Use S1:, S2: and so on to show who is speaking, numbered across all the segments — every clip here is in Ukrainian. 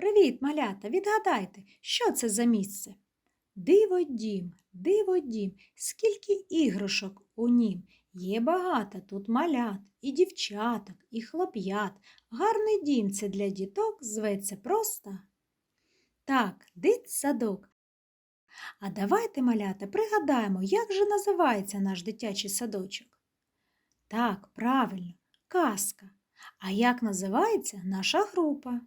S1: Привіт, малята! Відгадайте, що це за місце? Диво дім, диво дім, скільки іграшок у нім. Є багато тут малят, і дівчаток, і хлоп'ят. Гарний дім це для діток зветься просто. Так, дитсадок. А давайте, малята, пригадаємо, як же називається наш дитячий садочок. Так, правильно, казка. А як називається наша група?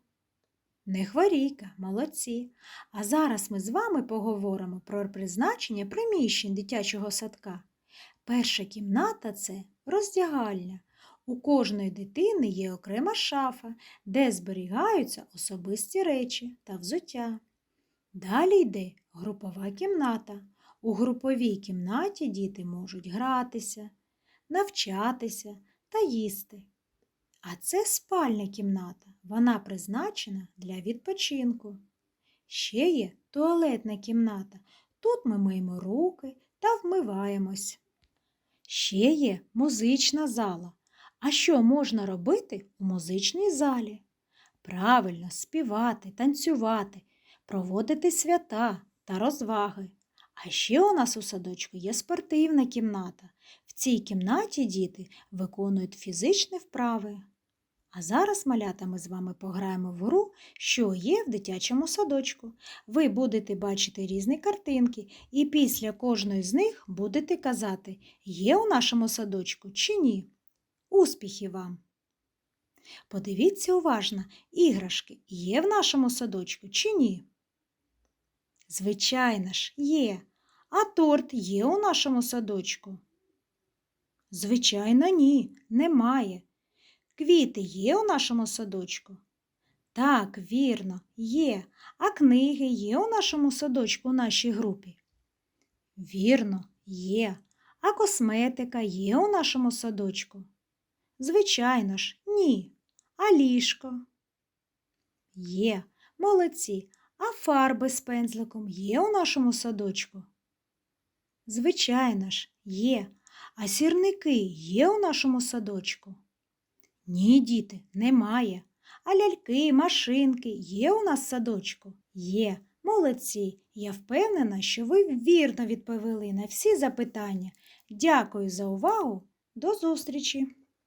S1: Не хворійка, молодці. А зараз ми з вами поговоримо про призначення приміщень дитячого садка. Перша кімната це роздягальня. У кожної дитини є окрема шафа, де зберігаються особисті речі та взуття. Далі йде групова кімната. У груповій кімнаті діти можуть гратися, навчатися та їсти. А це спальня кімната. Вона призначена для відпочинку. Ще є туалетна кімната. Тут ми миємо руки та вмиваємось. Ще є музична зала. А що можна робити у музичній залі? Правильно співати, танцювати, проводити свята та розваги. А ще у нас у садочку є спортивна кімната. В цій кімнаті діти виконують фізичні вправи. А зараз, малята, ми з вами пограємо в гру, що є в дитячому садочку. Ви будете бачити різні картинки, і після кожної з них будете казати, є у нашому садочку чи ні. Успіхів вам! Подивіться уважно, іграшки є в нашому садочку чи ні? Звичайно ж, є. А торт є у нашому садочку? Звичайно, ні, немає. Квіти є у нашому садочку? Так, вірно, є. А книги є у нашому садочку у нашій групі? Вірно, є. А косметика є у нашому садочку? Звичайно ж, ні. А ліжко? Є, молодці. А фарби з пензликом є у нашому садочку? Звичайно ж, є. А сірники є у нашому садочку? Ні, діти, немає. А ляльки, машинки є у нас садочку? Є. Молодці. Я впевнена, що ви вірно відповіли на всі запитання. Дякую за увагу. До зустрічі!